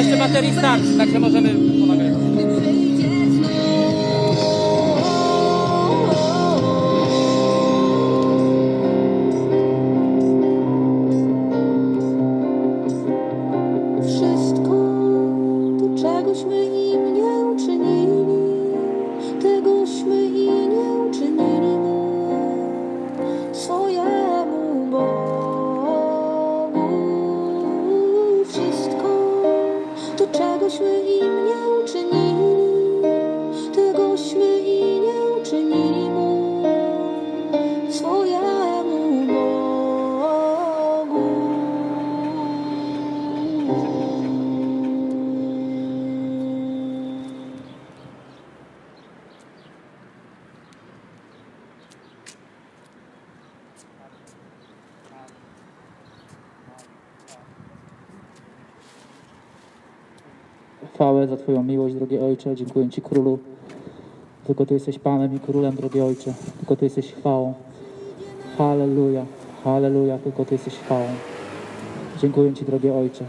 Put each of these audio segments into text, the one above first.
Jeszcze baterii starczy, także możemy ponagrywać. Twoją miłość, drogi Ojcze. Dziękuję Ci, Królu. Tylko Ty jesteś Panem i Królem, drogi Ojcze. Tylko Ty jesteś chwałą. Halleluja, halleluja. Tylko Ty jesteś chwałą. Dziękuję Ci, drogi Ojcze.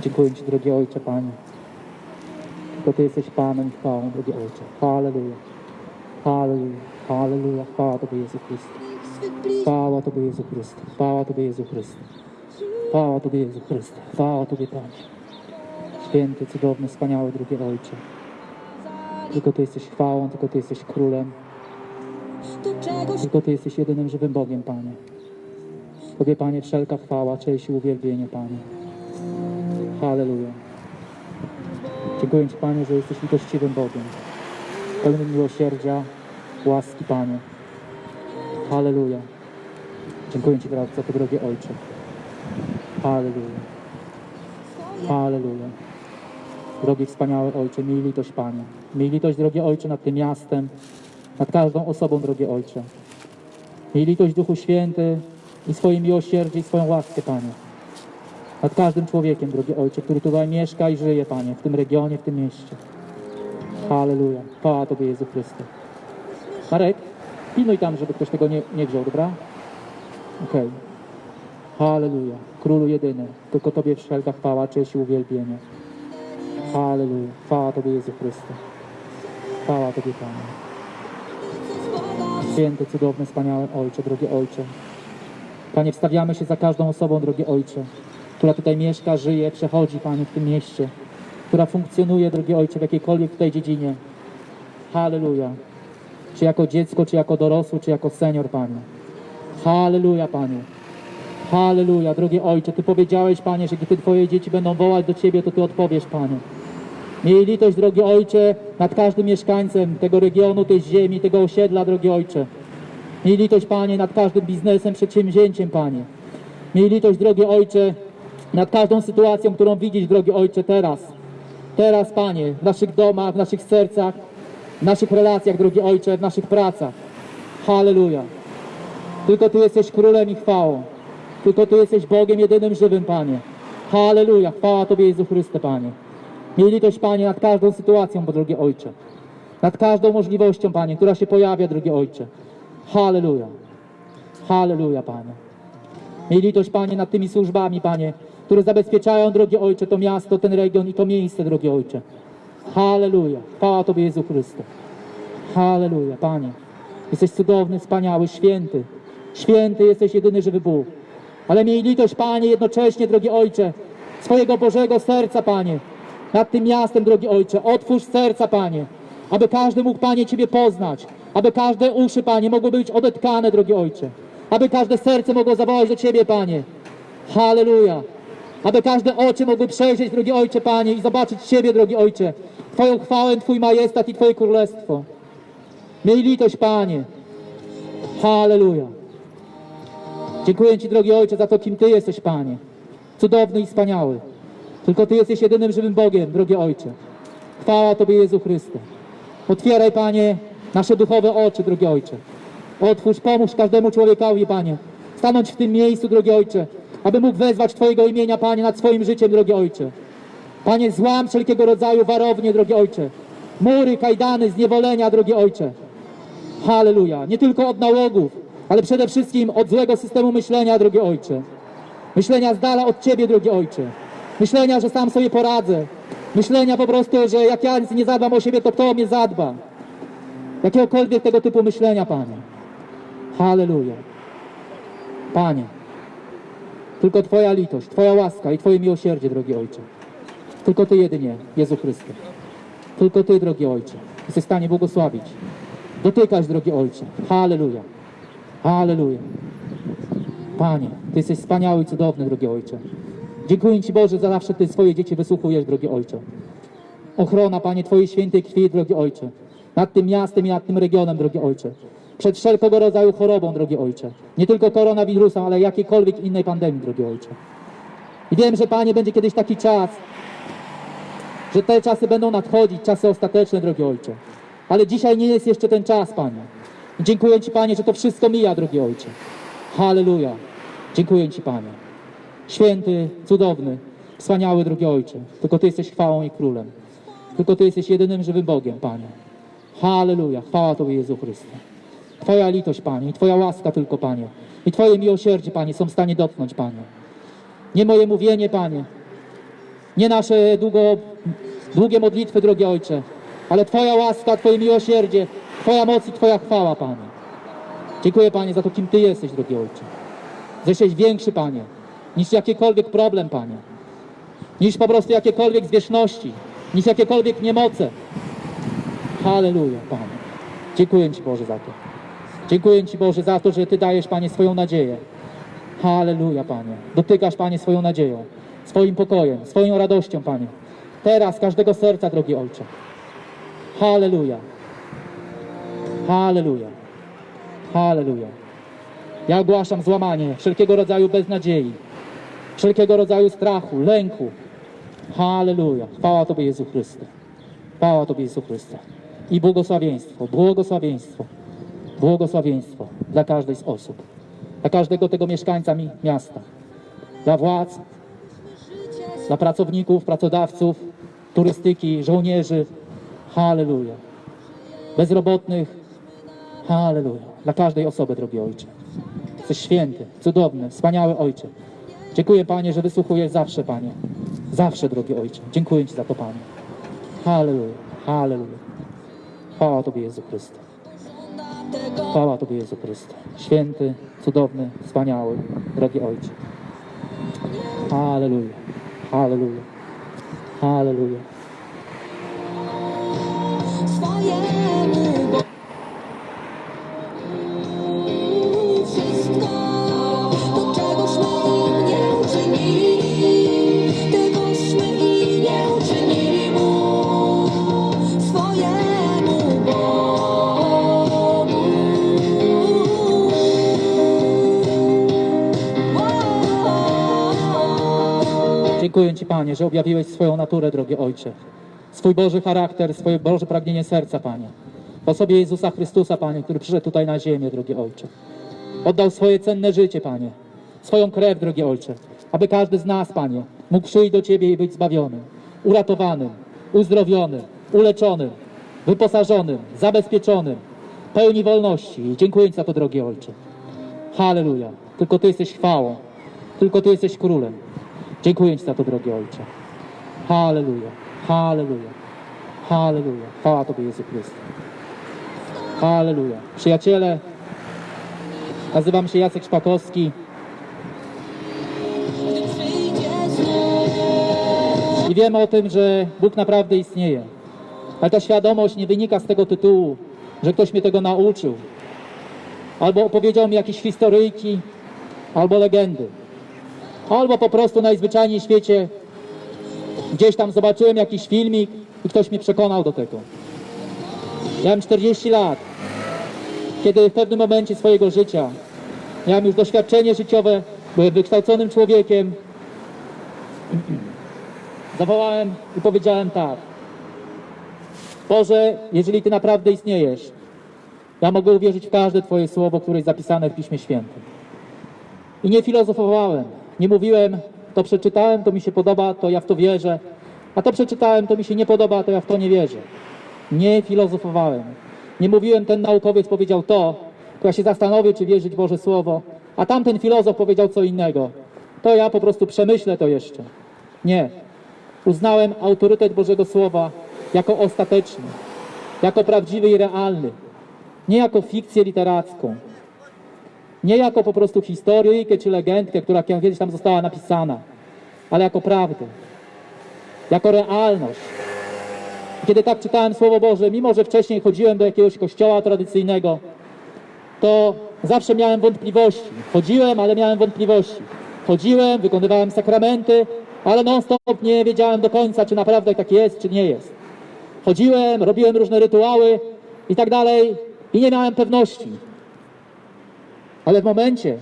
Dziękuję Ci, drogi Ojcze, Panie. Tylko Ty jesteś Panem i chwałą, drogi Ojcze. Halleluja, halleluja, halleluja. Chwała Tobie, Jezu Chryste. Chwała Tobie, Jezu Chryste. Chwała Tobie, Jezu Chryste. Chwała Tobie, Jezu Chryste. Chwała Tobie, Panie. Święty, cudowny, wspaniały, drugi Ojcze. Tylko Ty jesteś chwałą, tylko Ty jesteś królem, tylko Ty jesteś jedynym żywym Bogiem, Panie. Tobie, Panie, wszelka chwała, cześć i uwielbienie, Panie. Halleluja. Dziękuję Ci, Panie, że jesteś litościwym Bogiem. Pełnym miłosierdzia, łaski, Panie. Halleluja. Dziękuję Ci, za to, drogi Ojcze. Halleluja. Halleluja. Drogi wspaniały Ojcze, miej litość Panie. Miej litość, drogi Ojcze, nad tym miastem, nad każdą osobą, drogi Ojcze. Miej litość Duchu Święty i swoje miłosierdzie i swoją łaskę, Panie. Nad każdym człowiekiem, drogi Ojcze, który tutaj mieszka i żyje, Panie, w tym regionie, w tym mieście. Halleluja. Chwała Tobie, Jezu Chryste. Marek, pilnuj tam, żeby ktoś tego nie, nie wziął, dobra? Okej. Halleluja. Królu jedyny. Tylko Tobie wszelka chwała, cześć i uwielbienie. Halleluja. Chwała Tobie Jezu Chryste. Chwała Tobie Panie. Święty, cudowny, wspaniały Ojcze, drogi Ojcze. Panie, wstawiamy się za każdą osobą, drogi Ojcze, która tutaj mieszka, żyje, przechodzi, Panie, w tym mieście, która funkcjonuje, drogi Ojcze, w jakiejkolwiek tutaj dziedzinie. Halleluja. Czy jako dziecko, czy jako dorosły, czy jako senior, Panie. Halleluja, Panie. Halleluja, drogi Ojcze, Ty powiedziałeś, Panie, że kiedy Twoje dzieci będą wołać do Ciebie, to Ty odpowiesz, Panie. Miej litość, drogi Ojcze, nad każdym mieszkańcem tego regionu, tej ziemi, tego osiedla, drogi Ojcze. Miej litość, Panie, nad każdym biznesem, przedsięwzięciem, Panie. Miej litość, drogi Ojcze, nad każdą sytuacją, którą widzisz, drogi Ojcze, teraz. Teraz, Panie, w naszych domach, w naszych sercach, w naszych relacjach, drogi Ojcze, w naszych pracach. Halleluja. Tylko Ty jesteś królem i chwałą. Tylko Ty jesteś Bogiem jedynym żywym, Panie. Halleluja. Chwała Tobie, Jezu Chryste, Panie. Miej litość, Panie, nad każdą sytuacją, bo Ojcze. Nad każdą możliwością, Panie, która się pojawia, drogi Ojcze. Halleluja. Halleluja, Panie. Miej litość, Panie, nad tymi służbami, Panie, które zabezpieczają, drogi Ojcze, to miasto, ten region i to miejsce, drogi Ojcze. Halleluja. Chwała Tobie, Jezu Chryste. Halleluja, Panie. Jesteś cudowny, wspaniały, święty. Święty jesteś jedyny żywy Bóg. Ale miej litość, Panie, jednocześnie, drogi Ojcze, swojego Bożego serca, Panie, nad tym miastem, drogi Ojcze. Otwórz serca, Panie, aby każdy mógł, Panie, Ciebie poznać. Aby każde uszy, Panie, mogły być odetkane, drogi Ojcze. Aby każde serce mogło zawołać do Ciebie, Panie. Halleluja. Aby każde oczy mogły przejrzeć, drogi Ojcze, Panie, i zobaczyć Ciebie, drogi Ojcze. Twoją chwałę, Twój majestat i Twoje królestwo. Miej litość, Panie. Halleluja. Dziękuję Ci, drogi Ojcze, za to, kim Ty jesteś, Panie. Cudowny i wspaniały. Tylko Ty jesteś jedynym żywym Bogiem, drogi Ojcze. Chwała Tobie, Jezu Chryste. Otwieraj, Panie, nasze duchowe oczy, drogi Ojcze. Otwórz, pomóż każdemu człowiekowi, Panie. Stanąć w tym miejscu, drogi Ojcze, aby mógł wezwać Twojego imienia, Panie, nad swoim życiem, drogi Ojcze. Panie, złam wszelkiego rodzaju warownie, drogi Ojcze. Mury, kajdany, zniewolenia, drogi Ojcze. Halleluja. Nie tylko od nałogów, ale przede wszystkim od złego systemu myślenia, drogi Ojcze. Myślenia z dala od Ciebie, drogi Ojcze. Myślenia, że sam sobie poradzę. Myślenia po prostu, że jak ja nie zadbam o siebie, to kto mnie zadba? Jakiegokolwiek tego typu myślenia, Panie. Halleluja. Panie, tylko Twoja litość, Twoja łaska i Twoje miłosierdzie, drogi Ojcze. Tylko Ty jedynie, Jezu Chryste. Tylko Ty, drogi Ojcze, jesteś w stanie błogosławić. Dotykać, drogi Ojcze. Halleluja. Halleluja. Panie, Ty jesteś wspaniały i cudowny, drogi Ojcze. Dziękuję Ci, Boże, za zawsze Ty swoje dzieci wysłuchujesz, drogi Ojcze. Ochrona, Panie, Twojej świętej krwi, drogi Ojcze. Nad tym miastem i nad tym regionem, drogi Ojcze. Przed wszelkiego rodzaju chorobą, drogi Ojcze. Nie tylko koronawirusem, ale jakiejkolwiek innej pandemii, drogi Ojcze. I wiem, że Panie, będzie kiedyś taki czas, że te czasy będą nadchodzić, czasy ostateczne, drogi Ojcze. Ale dzisiaj nie jest jeszcze ten czas, Panie. I dziękuję Ci, Panie, że to wszystko mija, drogi Ojcze. Halleluja. Dziękuję Ci, Panie. Święty, cudowny, wspaniały, drogi Ojcze. Tylko Ty jesteś chwałą i królem. Tylko Ty jesteś jedynym żywym Bogiem, Panie. Halleluja. Chwała Tobie, Jezu Chryste. Twoja litość, Panie, i Twoja łaska tylko, Panie. I Twoje miłosierdzie, Panie, są w stanie dotknąć, Panie. Nie moje mówienie, Panie. Nie nasze długo, długie modlitwy, drogi Ojcze. Ale Twoja łaska, Twoje miłosierdzie, Twoja moc i Twoja chwała, Panie. Dziękuję, Panie, za to, kim Ty jesteś, drogi Ojcze. Że jesteś większy, Panie, niż jakikolwiek problem, Panie. Niż po prostu jakiekolwiek zwierzchności, niż jakiekolwiek niemoce. Halleluja, Panie. Dziękuję Ci, Boże, za to. Dziękuję Ci, Boże, za to, że Ty dajesz, Panie, swoją nadzieję. Halleluja, Panie. Dotykasz, Panie, swoją nadzieją, swoim pokojem, swoją radością, Panie. Teraz każdego serca, drogi Ojcze. Halleluja. Halleluja. Halleluja. Ja ogłaszam złamanie wszelkiego rodzaju beznadziei, wszelkiego rodzaju strachu, lęku. Halleluja. Chwała Tobie, Jezu Chryste. Chwała Tobie, Jezu Chryste. I błogosławieństwo, błogosławieństwo, błogosławieństwo dla każdej z osób, dla każdego tego mieszkańca mi miasta, dla władz, dla pracowników, pracodawców, turystyki, żołnierzy. Halleluja. Bezrobotnych. Halleluja. Dla każdej osoby, drogi Ojcze. Jesteś święty, cudowny, wspaniały Ojcze. Dziękuję, Panie, że wysłuchujesz zawsze, Panie. Zawsze, drogi Ojcze. Dziękuję Ci za to, Panie. Halleluja. Halleluja. Chwała Tobie, Jezu Chryste. Chwała Tobie, Jezu Chryste. Święty, cudowny, wspaniały, drogi Ojcze. Halleluja. Halleluja. Halleluja. Dziękuję Ci, Panie, że objawiłeś swoją naturę, drogi Ojcze. Swój Boży charakter, swoje Boże pragnienie serca, Panie. W osobie Jezusa Chrystusa, Panie, który przyszedł tutaj na ziemię, drogi Ojcze. Oddał swoje cenne życie, Panie. Swoją krew, drogi Ojcze. Aby każdy z nas, Panie, mógł przyjść do Ciebie i być zbawionym, uratowanym, uzdrowionym, uleczonym, wyposażonym, zabezpieczonym, pełni wolności. Dziękuję Ci za to, drogi Ojcze. Halleluja. Tylko Ty jesteś chwałą. Tylko Ty jesteś królem. Dziękuję Ci za to, drogi Ojcze. Halleluja. Halleluja. Halleluja. Chwała Tobie, Jezu Chryste. Halleluja. Przyjaciele, nazywam się Jacek Szpakowski i wiem o tym, że Bóg naprawdę istnieje. Ale ta świadomość nie wynika z tego tytułu, że ktoś mnie tego nauczył. Albo opowiedział mi jakieś historyjki, albo legendy. Albo po prostu najzwyczajniej w świecie gdzieś tam zobaczyłem jakiś filmik i ktoś mnie przekonał do tego. Miałem 40 lat, kiedy w pewnym momencie swojego życia miałem już doświadczenie życiowe, byłem wykształconym człowiekiem. Zawołałem i powiedziałem tak. Boże, jeżeli Ty naprawdę istniejesz, ja mogę uwierzyć w każde Twoje słowo, które jest zapisane w Piśmie Świętym. I nie filozofowałem, nie mówiłem, to przeczytałem, to mi się podoba, to ja w to wierzę, a to przeczytałem, to mi się nie podoba, to ja w to nie wierzę. Nie filozofowałem. Nie mówiłem, ten naukowiec powiedział to, to ja się zastanowię, czy wierzyć Boże Słowo, a tamten filozof powiedział co innego. To ja po prostu przemyślę to jeszcze. Nie. uznałem autorytet Bożego Słowa jako ostateczny, jako prawdziwy i realny, nie jako fikcję literacką, nie jako po prostu historyjkę czy legendkę, która kiedyś tam została napisana, ale jako prawdę, jako realność. Kiedy tak czytałem Słowo Boże, mimo że wcześniej chodziłem do jakiegoś kościoła tradycyjnego, to zawsze miałem wątpliwości. Chodziłem, ale miałem wątpliwości. Chodziłem, wykonywałem sakramenty, ale non-stop nie wiedziałem do końca, czy naprawdę tak jest, czy nie jest. Chodziłem, robiłem różne rytuały i tak dalej i nie miałem pewności. Ale w momencie,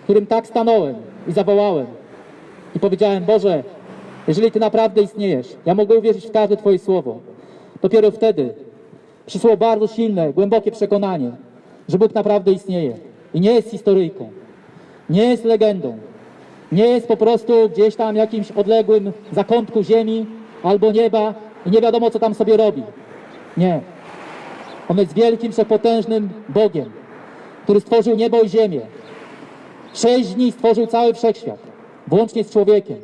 w którym tak stanąłem i zawołałem i powiedziałem, Boże, jeżeli Ty naprawdę istniejesz, ja mogę uwierzyć w każde Twoje słowo. Dopiero wtedy przyszło bardzo silne, głębokie przekonanie, że Bóg naprawdę istnieje i nie jest historyjką, nie jest legendą, nie jest po prostu gdzieś tam jakimś odległym zakątku ziemi albo nieba i nie wiadomo, co tam sobie robi. Nie. On jest wielkim, przepotężnym Bogiem, który stworzył niebo i ziemię. Sześć dni stworzył cały wszechświat, włącznie z człowiekiem.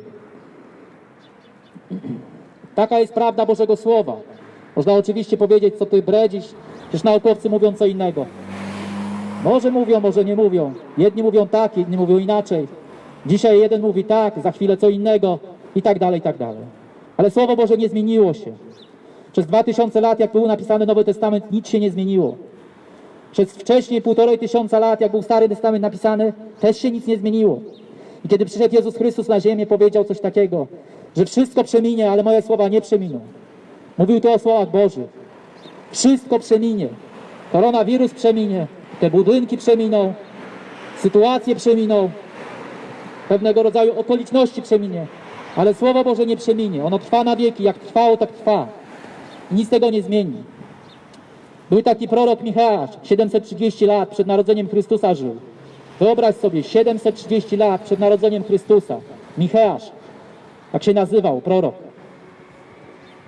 Taka jest prawda Bożego Słowa. Można oczywiście powiedzieć, co ty bredzisz, przecież naukowcy mówią co innego. Może mówią, może nie mówią. Jedni mówią tak, inni mówią inaczej. Dzisiaj jeden mówi tak, za chwilę co innego i tak dalej, i tak dalej. Ale Słowo Boże nie zmieniło się. Przez dwa tysiące lat, jak był napisany Nowy Testament, nic się nie zmieniło. Przez wcześniej półtorej tysiąca lat, jak był Stary Testament napisany, też się nic nie zmieniło. I kiedy przyszedł Jezus Chrystus na ziemię, powiedział coś takiego, że wszystko przeminie, ale moje słowa nie przeminą. Mówił tu o słowach Bożych. Wszystko przeminie. Koronawirus przeminie, te budynki przeminą, sytuacje przeminą, pewnego rodzaju okoliczności przeminie, ale Słowo Boże nie przeminie. Ono trwa na wieki, jak trwało, tak trwa. I nic tego nie zmieni. Był taki prorok Micheasz, 730 lat przed narodzeniem Chrystusa żył. Wyobraź sobie, 730 lat przed narodzeniem Chrystusa. Micheasz, tak się nazywał, prorok.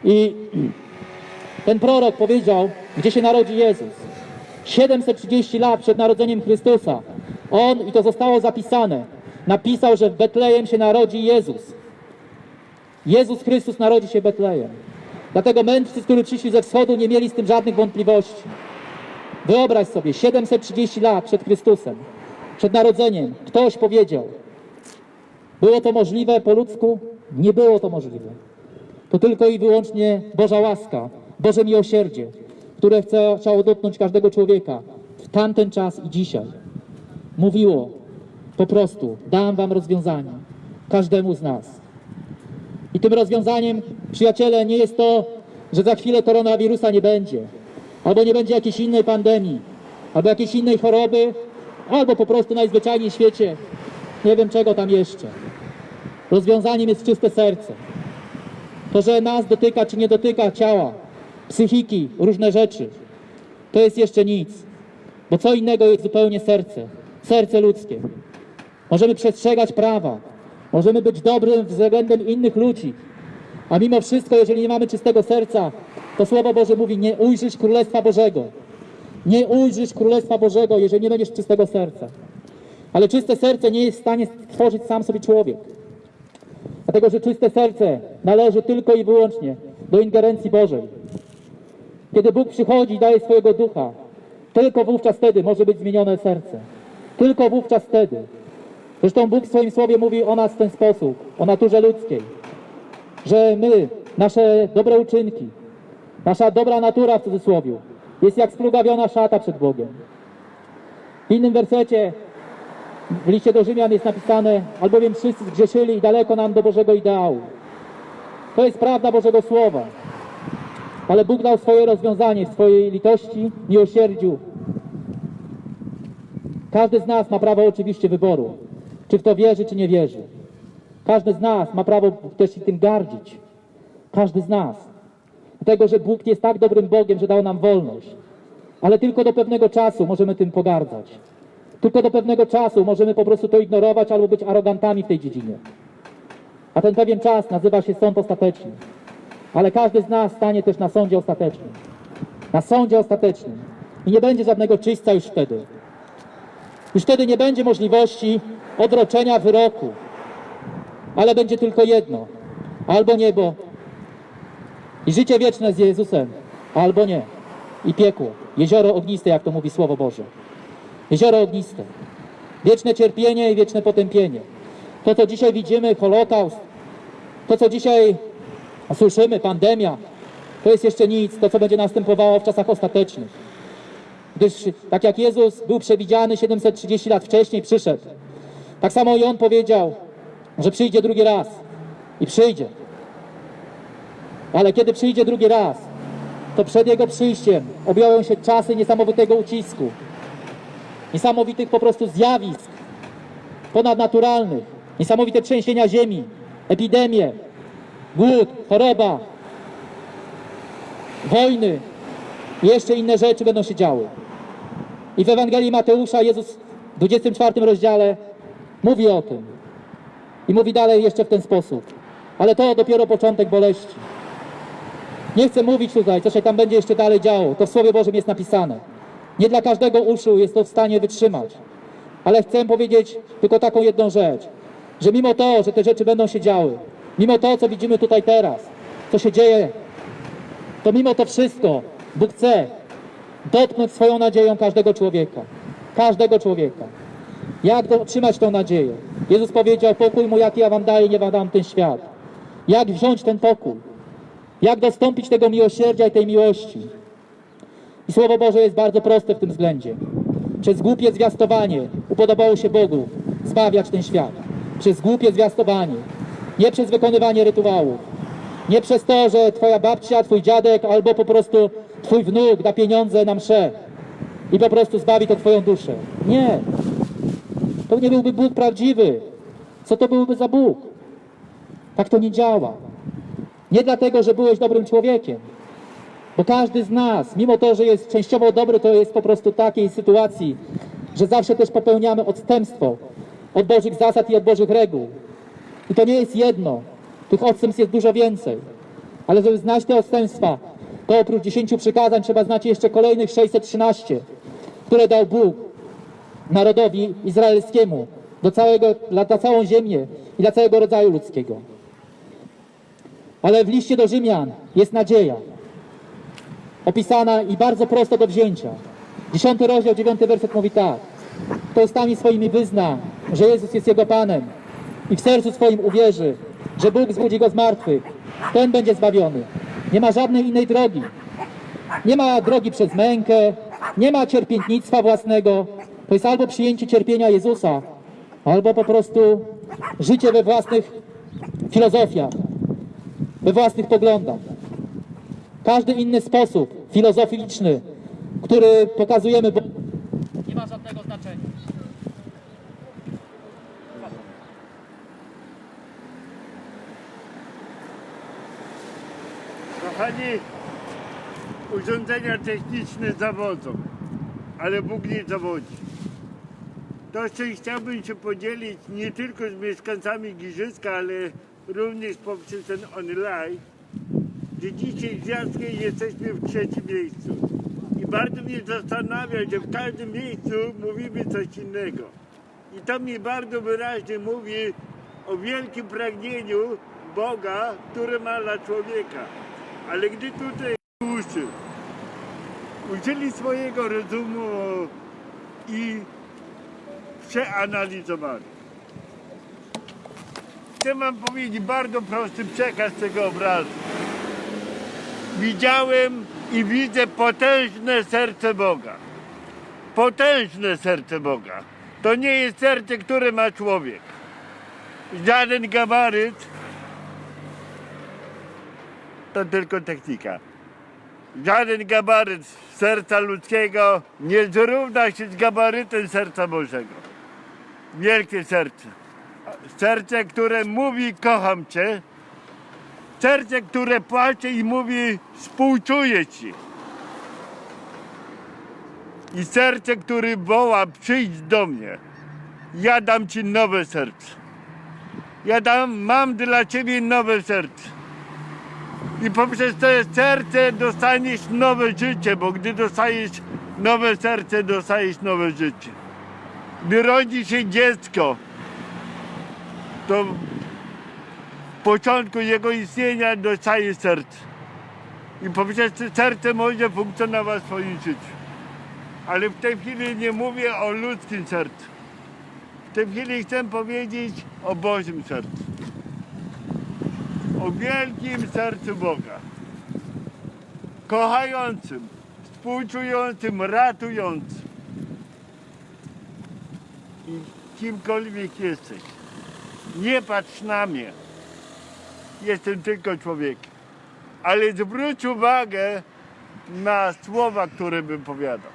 I ten prorok powiedział, gdzie się narodzi Jezus. 730 lat przed narodzeniem Chrystusa. On, i to zostało zapisane, napisał, że w Betlejem się narodzi Jezus. Jezus Chrystus narodzi się w Betlejem. Dlatego mędrcy, którzy przyszli ze wschodu, nie mieli z tym żadnych wątpliwości. Wyobraź sobie, 730 lat przed Chrystusem, przed narodzeniem, ktoś powiedział, było to możliwe po ludzku? Nie było to możliwe. To tylko i wyłącznie Boża łaska, Boże miłosierdzie, które chce, chciało dotknąć każdego człowieka w tamten czas i dzisiaj. Mówiło po prostu, dam wam rozwiązanie, każdemu z nas. I tym rozwiązaniem, przyjaciele, nie jest to, że za chwilę koronawirusa nie będzie, albo nie będzie jakiejś innej pandemii, albo jakiejś innej choroby, albo po prostu najzwyczajniej w świecie, nie wiem czego tam jeszcze. Rozwiązaniem jest czyste serce. To, że nas dotyka czy nie dotyka ciała, psychiki, różne rzeczy, to jest jeszcze nic. Bo co innego jest zupełnie serce, serce ludzkie. Możemy przestrzegać prawa, możemy być dobrym względem innych ludzi, a mimo wszystko, jeżeli nie mamy czystego serca, to Słowo Boże mówi, nie ujrzysz Królestwa Bożego. Nie ujrzysz Królestwa Bożego, jeżeli nie będziesz czystego serca. Ale czyste serce nie jest w stanie stworzyć sam sobie człowiek. Dlatego, że czyste serce należy tylko i wyłącznie do ingerencji Bożej. Kiedy Bóg przychodzi i daje swojego ducha, tylko wówczas wtedy może być zmienione serce. Tylko wówczas wtedy. Zresztą Bóg w swoim słowie mówi o nas w ten sposób, o naturze ludzkiej, że my, nasze dobre uczynki, nasza dobra natura w cudzysłowie, jest jak splugawiona szata przed Bogiem. W innym wersecie w liście do Rzymian jest napisane, albowiem wszyscy zgrzeszyli i daleko nam do Bożego ideału. To jest prawda Bożego Słowa. Ale Bóg dał swoje rozwiązanie w swojej litości, miłosierdziu. Każdy z nas ma prawo oczywiście wyboru, czy w to wierzy, czy nie wierzy. Każdy z nas ma prawo też się tym gardzić. Każdy z nas. Dlatego, że Bóg jest tak dobrym Bogiem, że dał nam wolność. Ale tylko do pewnego czasu możemy tym pogardzać. Tylko do pewnego czasu możemy po prostu to ignorować albo być arogantami w tej dziedzinie. A ten pewien czas nazywa się sąd ostateczny. Ale każdy z nas stanie też na sądzie ostatecznym. Na sądzie ostatecznym. I nie będzie żadnego czyśćca już wtedy. Już wtedy nie będzie możliwości odroczenia wyroku. Ale będzie tylko jedno. Albo niebo i życie wieczne z Jezusem, albo nie. I piekło. Jezioro ogniste, jak to mówi Słowo Boże. Jezioro ogniste. Wieczne cierpienie i wieczne potępienie. To, co dzisiaj widzimy, Holokaust, to, co dzisiaj słyszymy, pandemia, to jest jeszcze nic, to, co będzie następowało w czasach ostatecznych. Gdyż tak jak Jezus był przewidziany 730 lat wcześniej, przyszedł. Tak samo i On powiedział, że przyjdzie drugi raz. I przyjdzie. Ale kiedy przyjdzie drugi raz, to przed Jego przyjściem objawią się czasy niesamowitego ucisku. Niesamowitych po prostu zjawisk ponadnaturalnych. Niesamowite trzęsienia ziemi, epidemie, głód, choroba, wojny i jeszcze inne rzeczy będą się działy. I w Ewangelii Mateusza Jezus w 24 rozdziale mówi o tym. I mówi dalej jeszcze w ten sposób. Ale to dopiero początek boleści. Nie chcę mówić tutaj, co się tam będzie jeszcze dalej działo. To w Słowie Bożym jest napisane. Nie dla każdego uszu jest to w stanie wytrzymać. Ale chcę powiedzieć tylko taką jedną rzecz. Że mimo to, że te rzeczy będą się działy, mimo to, co widzimy tutaj teraz, co się dzieje, to mimo to wszystko Bóg chce dotknąć swoją nadzieją każdego człowieka. Każdego człowieka. Jak otrzymać tą nadzieję? Jezus powiedział, pokój mój, jaki ja wam daję, nie wam dam ten świat. Jak wziąć ten pokój? Jak dostąpić tego miłosierdzia i tej miłości? I Słowo Boże jest bardzo proste w tym względzie. Przez głupie zwiastowanie upodobało się Bogu zbawiać ten świat. Przez głupie zwiastowanie. Nie przez wykonywanie rytuałów. Nie przez to, że twoja babcia, twój dziadek albo po prostu twój wnuk da pieniądze na mszę i po prostu zbawi to twoją duszę. Nie. To nie byłby Bóg prawdziwy. Co to byłby za Bóg? Tak to nie działa. Nie dlatego, że byłeś dobrym człowiekiem. Bo każdy z nas, mimo to, że jest częściowo dobry, to jest po prostu takiej sytuacji, że zawsze też popełniamy odstępstwo od Bożych zasad i od Bożych reguł. I to nie jest jedno. Tych odstępstw jest dużo więcej. Ale żeby znać te odstępstwa, to oprócz 10 przykazań trzeba znać jeszcze kolejnych 613, które dał Bóg narodowi izraelskiemu, do całego, dla, dla całą ziemię i dla całego rodzaju ludzkiego. Ale w liście do Rzymian jest nadzieja. Opisana i bardzo prosto do wzięcia. Dziesiąty rozdział, dziewiąty werset mówi tak. Kto ustami swoimi wyzna, że Jezus jest Jego Panem i w sercu swoim uwierzy, że Bóg zbudzi Go z martwych, ten będzie zbawiony. Nie ma żadnej innej drogi. Nie ma drogi przez mękę, nie ma cierpiętnictwa własnego. To jest albo przyjęcie cierpienia Jezusa, albo po prostu życie we własnych filozofiach, we własnych poglądach. Każdy inny sposób filozoficzny, który pokazujemy Bogu, Nie ma żadnego znaczenia. Kochani, urządzenia techniczne zawodzą, ale Bóg nie zawodzi. To, czym chciałbym się podzielić nie tylko z mieszkańcami Giżycka, ale również poprzez ten online, że dzisiaj z Jackiem jesteśmy w trzecim miejscu. I bardzo mnie zastanawia, że w każdym miejscu mówimy coś innego. I to mi bardzo wyraźnie mówi o wielkim pragnieniu Boga, które ma dla człowieka. Ale gdy tutaj uczy, użyli swojego rozumu i przeanalizowali. Chcę wam powiedzieć bardzo prosty przekaz tego obrazu. Widziałem i widzę potężne serce Boga. Potężne serce Boga. To nie jest serce, które ma człowiek. Żaden gabaryt to tylko technika. Żaden gabaryt serca ludzkiego nie zrówna się z gabarytem serca Bożego. Wielkie serce. Serce, które mówi kocham Cię. Serce, które płacze i mówi współczuję Ci. I serce, które woła przyjdź do mnie. Ja dam Ci nowe serce. Ja dam, mam dla Ciebie nowe serce. I poprzez to serce dostaniesz nowe życie, bo gdy dostajesz nowe serce, dostajesz nowe życie. Gdy rodzi się dziecko, to początku jego istnienia dostaje serce. I poprzez to serce może funkcjonować w swoim życiu. Ale w tej chwili nie mówię o ludzkim sercu. W tej chwili chcę powiedzieć o Bożym sercu. O wielkim sercu Boga. Kochającym, współczującym, ratującym. I kimkolwiek jesteś, nie patrz na mnie. Jestem tylko człowiekiem. Ale zwróć uwagę na słowa, które bym powiadał.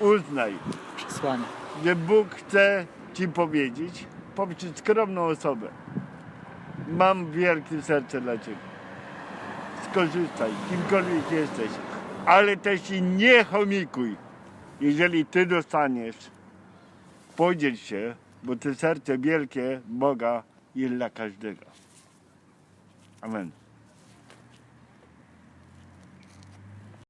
Uznaj, Przesłanie. że Bóg chce Ci powiedzieć poprzez skromną osobę. Mam wielkie serce dla Ciebie. Skorzystaj, kimkolwiek jesteś, ale też i nie chomikuj. Jeżeli Ty dostaniesz, podziel się, bo to serce wielkie Boga jest dla każdego. Amen.